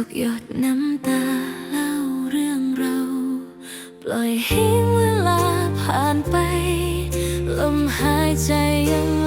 ทุกหยดน้ำตาเล่าเรื่องเรา ปล่อยให้เวลาผ่านไป ลมหายใจยัง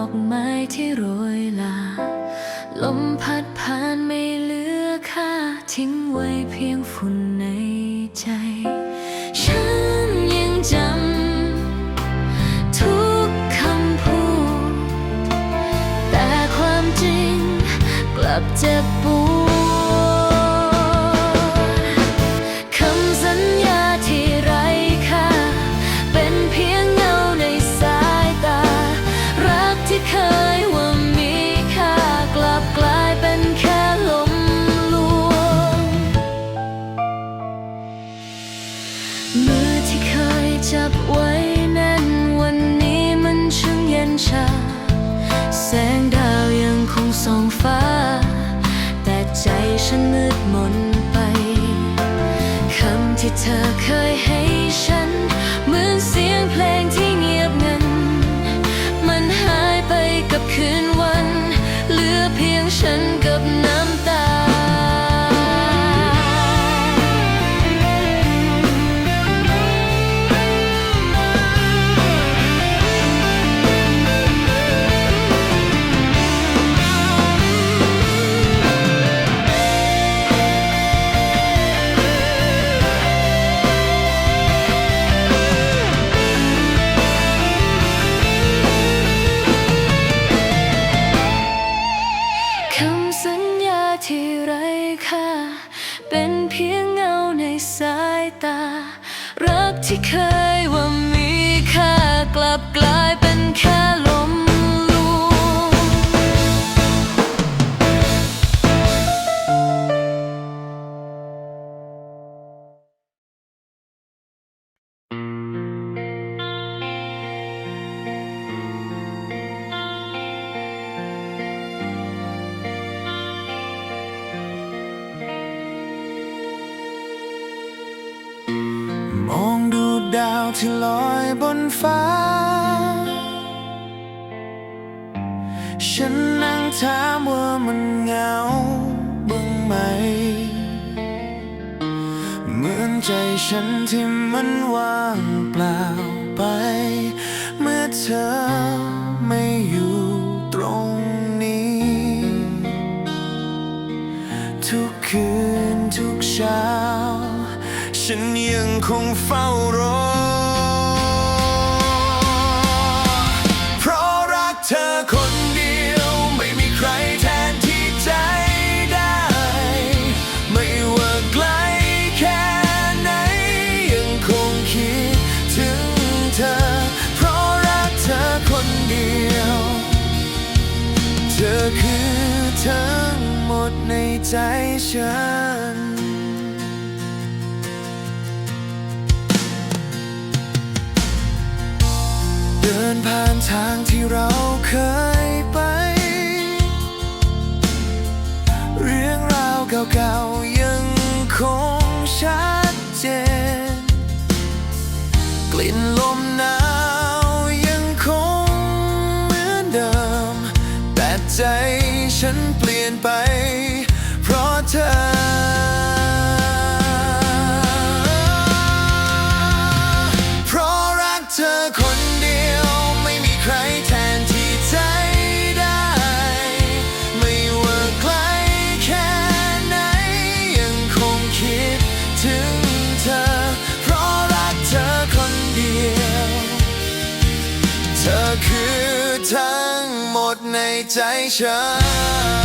อกไม้ที่โรยลา ลมพัดผ่านไม่เหลือค่า ทิ้งไว้เพียงฝุ่นในใจ ฉันยังจำทุกคำพูด แต่ความจริงกลับเจ็บปวด เธอเคยให้ นฟ้า ฉันนั่งถามว่ามันเหงาบ้างไหม เหมือนใจฉันที่มันว่างเปล่าไป เมื่อเธอไม่อยู่ตรงนี้ ทุกคืนทุกเช้า ฉันยังคงเฝ้ารอ ธอคือทั้งหมดในใจฉัน เดินผ่านทางที่เราเคยไป เรื่องราวเก่าๆยังคงชัดเจน กลิ่นลมนาวันเปลี่ยนไป ใจฉัน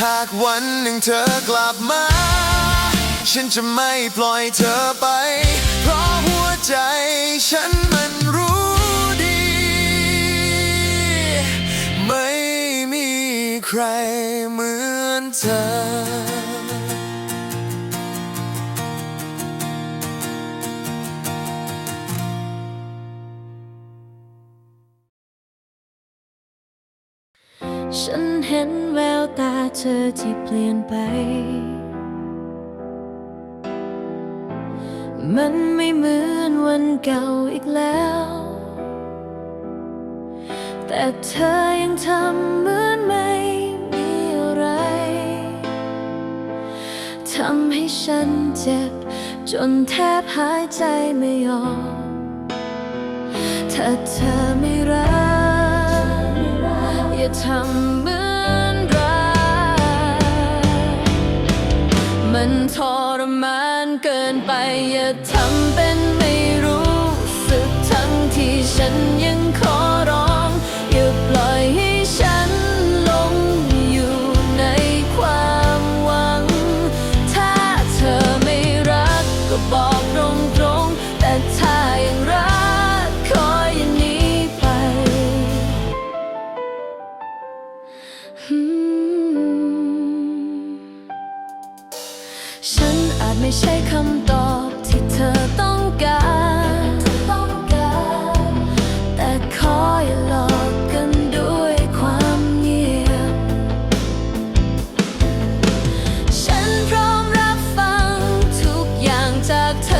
หากวันหนึ่งเธอกลับมา ฉันจะไม่ปล่อยเธอไป เพราะหัวใจฉันมันรู้ดี ไม่มีใครเหมือนเธอ ฉันเห็นแววตาเธอที่เปลี่ยนไป มันไม่เหมือนวันเก่าอีกแล้ว แต่เธอยังทำเหมือนไม่มีอะไร ทำให้ฉันเจ็บ จนแทบหายใจไม่ออก ถ้าเธอไม่รัก ทำเหมือนรักมันทรมานเกินไป อย่าทำเป็นไม่รู้สึกทั้งที่ฉันยังขอร้อง ไม่ใช่คำตอบที่เธอต้องการ แต่ขออย่าหลอกกันด้วยความเงียบ ฉันพร้อมรับฟังทุกอย่างจากเธอ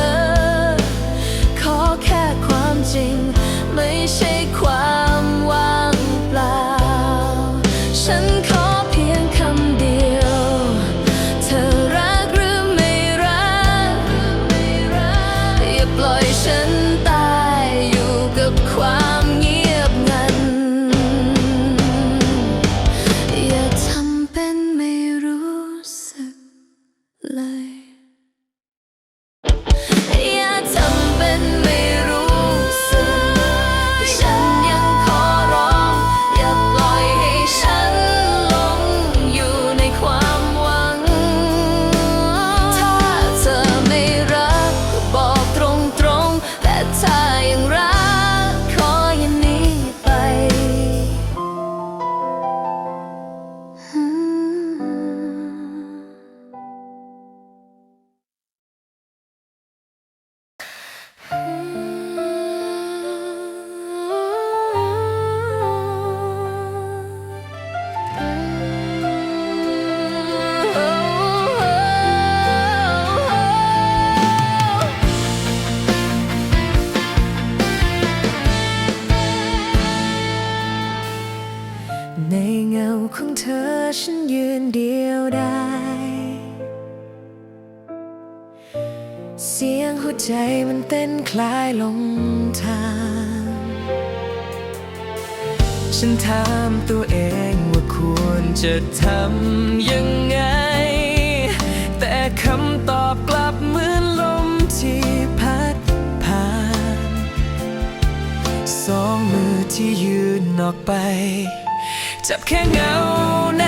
เสียงหัวใจมันเต้นคล้ายลงทาง ฉันถามตัวเองว่าควรจะทำยังไง แต่คำตอบกลับเหมือนลมที่พัดผ่าน สองมือที่ยืนออกไป จับแค่เงาใน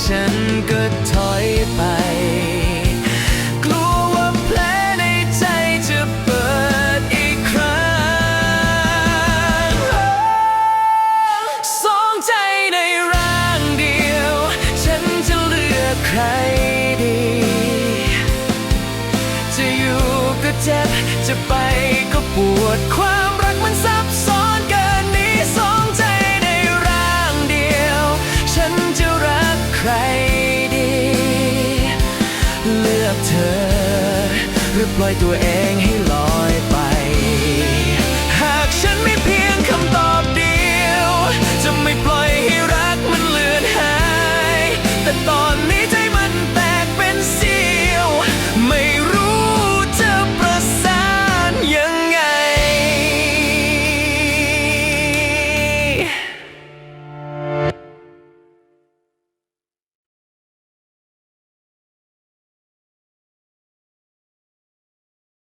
ฉันก็ถอยไป กลัวว่าแผลในใจจะเปิดอีกครั้งสองใจในร่างเดียว ฉันจะเลือกใครดี จะอยู่ก็เจ็บ จะไปก็ปวดความ ยตัวเองให้